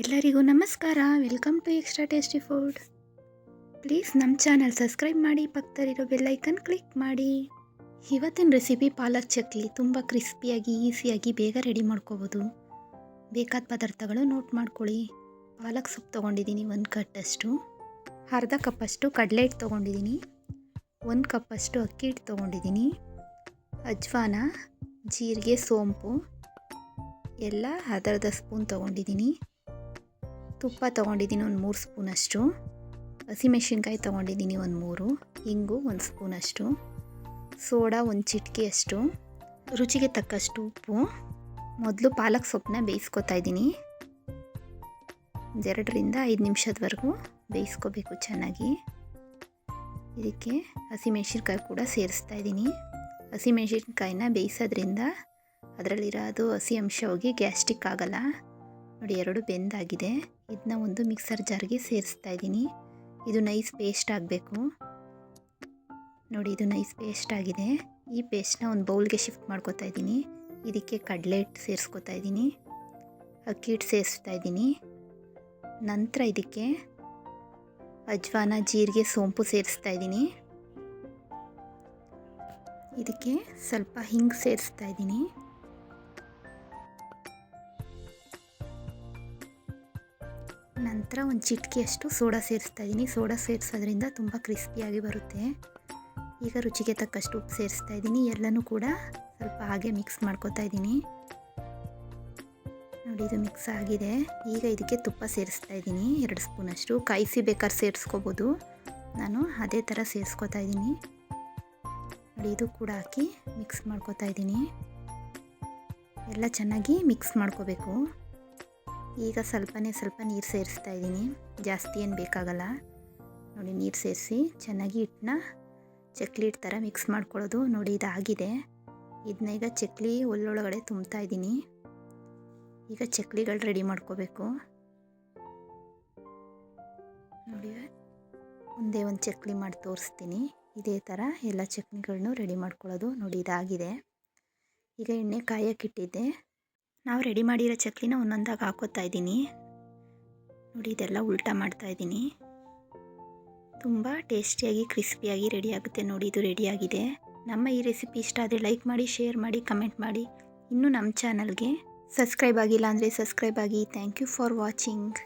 ಎಲ್ಲರಿಗೂ ನಮಸ್ಕಾರ. Welcome to extra tasty food please ನಮ್ಮ ಚಾನಲ್ ಸಬ್ಸ್ಕ್ರೈಬ್ ಮಾಡಿ, ಪಕ್ಕದಲ್ಲಿರೋ ಬೆಲ್ಲೈಕನ್ ಕ್ಲಿಕ್ ಮಾಡಿ. ಇವತ್ತಿನ ರೆಸಿಪಿ ಪಾಲಕ್ ಚಕ್ಲಿ ತುಂಬ ಕ್ರಿಸ್ಪಿಯಾಗಿ ಈಸಿಯಾಗಿ ಬೇಗ ರೆಡಿ ಮಾಡ್ಕೋಬೋದು. ಬೇಕಾದ ಪದಾರ್ಥಗಳು ನೋಟ್ ಮಾಡ್ಕೊಳ್ಳಿ. ಪಾಲಕ್ ಸೊಪ್ಪು ತೊಗೊಂಡಿದ್ದೀನಿ ಒಂದು ಕಟ್ಟಷ್ಟು. ಅರ್ಧ ಕಪ್ಪಷ್ಟು ಕಡಲೆ ಹಿಟ್ಟು ತೊಗೊಂಡಿದ್ದೀನಿ. ಒಂದು ಕಪ್ಪಷ್ಟು ಅಕ್ಕಿ ಹಿಟ್ಟು ತೊಗೊಂಡಿದ್ದೀನಿ. ಅಜ್ವಾನ, ಜೀರಿಗೆ, ಸೋಂಪು, ಎಲ್ಲ ಅದರ್ಧ ಸ್ಪೂನ್ ತೊಗೊಂಡಿದ್ದೀನಿ. ತುಪ್ಪ ತೊಗೊಂಡಿದ್ದೀನಿ ಒಂದು ಮೂರು ಸ್ಪೂನಷ್ಟು. ಹಸಿಮೆಣ್ಸಿನ್ಕಾಯಿ ತೊಗೊಂಡಿದ್ದೀನಿ ಒಂದು ಮೂರು, ಇಂಗು ಒಂದು ಸ್ಪೂನಷ್ಟು. ಸೋಡಾ ಒಂದು ಚಿಟಿಕೆಯಷ್ಟು. ರುಚಿಗೆ ತಕ್ಕಷ್ಟು ಉಪ್ಪು. ಮೊದಲು ಪಾಲಕ್ ಸೊಪ್ಪನ್ನ ಬೇಯಿಸ್ಕೊತಾ ಇದ್ದೀನಿ. ಎರಡರಿಂದ ಐದು ನಿಮಿಷದವರೆಗೂ ಬೇಯಿಸ್ಕೋಬೇಕು ಚೆನ್ನಾಗಿ. ಇದಕ್ಕೆ ಹಸಿಮೆಣ್ಸಿನ್ಕಾಯಿ ಕೂಡ ಸೇರಿಸ್ತಾ ಇದ್ದೀನಿ. ಹಸಿಮೆಣ್ಸಿನ್ಕಾಯಿನ ಬೇಯಿಸೋದ್ರಿಂದ ಅದರಲ್ಲಿರೋದು ಹಸಿ ಅಂಶ ಹೋಗಿ ಗ್ಯಾಸ್ಟಿಕ್ ಆಗಲ್ಲ. ನೋಡಿ, ಎರಡು ಬೆಂದಾಗಿದೆ. ಇದನ್ನ ಒಂದು ಮಿಕ್ಸರ್ ಜಾರ್ಗೆ ಸೇರಿಸ್ತಾ ಇದ್ದೀನಿ. ಇದು ನೈಸ್ ಪೇಸ್ಟ್ ಆಗಬೇಕು. ನೋಡಿ, ಇದು ನೈಸ್ ಪೇಸ್ಟ್ ಆಗಿದೆ. ಈ ಪೇಸ್ಟ್ನ ಒಂದು ಬೌಲ್ಗೆ ಶಿಫ್ಟ್ ಮಾಡ್ಕೋತಾ ಇದ್ದೀನಿ. ಇದಕ್ಕೆ ಕಡಲೆ ಹಿಟ್ಟು ಸೇರಿಸ್ಕೊತಾ ಇದ್ದೀನಿ. ಅಕ್ಕಿ ಹಿಟ್ಟು ಸೇರಿಸ್ತಾ ಇದ್ದೀನಿ. ನಂತರ ಇದಕ್ಕೆ ಅಜ್ವಾನ, ಜೀರಿಗೆ, ಸೋಂಪು ಸೇರಿಸ್ತಾ ಇದ್ದೀನಿ. ಇದಕ್ಕೆ ಸ್ವಲ್ಪ ಹಿಂಗೆ ಸೇರಿಸ್ತಾ ಇದ್ದೀನಿ. ನಂತರ ಒಂದು ಚಿಟಿಕೆಯಷ್ಟು ಸೋಡಾ ಸೇರಿಸ್ತಾ ಇದ್ದೀನಿ. ಸೋಡಾ ಸೇರಿಸೋದ್ರಿಂದ ತುಂಬ ಕ್ರಿಸ್ಪಿಯಾಗಿ ಬರುತ್ತೆ. ಈಗ ರುಚಿಗೆ ತಕ್ಕಷ್ಟು ಉಪ್ಪು ಸೇರಿಸ್ತಾ ಇದ್ದೀನಿ. ಎಲ್ಲನೂ ಕೂಡ ಸ್ವಲ್ಪ ಹಾಗೆ ಮಿಕ್ಸ್ ಮಾಡ್ಕೊತಾ ಇದ್ದೀನಿ. ನೋಡಿ, ಇದು ಮಿಕ್ಸ್ ಆಗಿದೆ. ಈಗ ಇದಕ್ಕೆ ತುಪ್ಪ ಸೇರಿಸ್ತಾ ಇದ್ದೀನಿ. ಎರಡು ಸ್ಪೂನಷ್ಟು ಕಾಯಿಸಿ ಬೇಕಾದ್ರೆ ಸೇರಿಸ್ಕೋಬೋದು. ನಾನು ಅದೇ ಥರ ಸೇರಿಸ್ಕೊತಾ ಇದ್ದೀನಿ. ನೋಡಿ, ಇದು ಕೂಡ ಹಾಕಿ ಮಿಕ್ಸ್ ಮಾಡ್ಕೊತಾ ಇದ್ದೀನಿ. ಎಲ್ಲ ಚೆನ್ನಾಗಿ ಮಿಕ್ಸ್ ಮಾಡ್ಕೋಬೇಕು. ಈಗ ಸ್ವಲ್ಪನೇ ಸ್ವಲ್ಪ ನೀರು ಸೇರಿಸ್ತಾ ಇದ್ದೀನಿ. ಜಾಸ್ತಿ ಏನು ಬೇಕಾಗಲ್ಲ. ನೋಡಿ, ನೀರು ಸೇರಿಸಿ ಚೆನ್ನಾಗಿ ಹಿಟ್ಟನ್ನ ಚಕ್ಲಿ ಹಿಟ್ಟು ಥರ ಮಿಕ್ಸ್ ಮಾಡ್ಕೊಳ್ಳೋದು. ನೋಡಿ, ಇದಾಗಿದೆ. ಇದನ್ನ ಈಗ ಚಕ್ಲಿ ಒಳ್ಳೊಳಗಡೆ ತುಂಬ್ತಾ ಇದ್ದೀನಿ. ಈಗ ಚಕ್ಲಿಗಳು ರೆಡಿ ಮಾಡ್ಕೋಬೇಕು. ನೋಡಿ, ಒಂದೇ ಒಂದು ಚಕ್ಲಿ ಮಾಡಿ ತೋರಿಸ್ತೀನಿ. ಇದೇ ಥರ ಎಲ್ಲ ಚಟ್ನಿಗಳನ್ನೂ ರೆಡಿ ಮಾಡ್ಕೊಳ್ಳೋದು. ನೋಡಿ, ಇದಾಗಿದೆ. ಈಗ ಎಣ್ಣೆ ಕಾಯಕ್ಕಿಟ್ಟಿದ್ದೆ ನಾವು ರೆಡಿ ಮಾಡಿರೋ ಚಕ್ಲಿನ ಒಂದೊಂದಾಗಿ ಹಾಕೋತಾ ಇದ್ದೀನಿ. ನೋಡಿ, ಇದೆಲ್ಲ ಉಲ್ಟಾ ಮಾಡ್ತಾ ಇದ್ದೀನಿ. ತುಂಬ ಟೇಸ್ಟಿಯಾಗಿ, ಕ್ರಿಸ್ಪಿಯಾಗಿ ರೆಡಿ ಆಗುತ್ತೆ ನೋಡಿ, ಇದು ರೆಡಿಯಾಗಿದೆ ನಮ್ಮ ಈ ರೆಸಿಪಿ ಇಷ್ಟ ಆದರೆ ಲೈಕ್ ಮಾಡಿ ಶೇರ್ ಮಾಡಿ ಕಮೆಂಟ್ ಮಾಡಿ. ಇನ್ನೂ ನಮ್ಮ ಚಾನಲ್ಗೆ ಸಬ್ಸ್ಕ್ರೈಬ್ ಆಗಿಲ್ಲ ಅಂದರೆ ಸಬ್ಸ್ಕ್ರೈಬ್ ಆಗಿ. Thank you for watching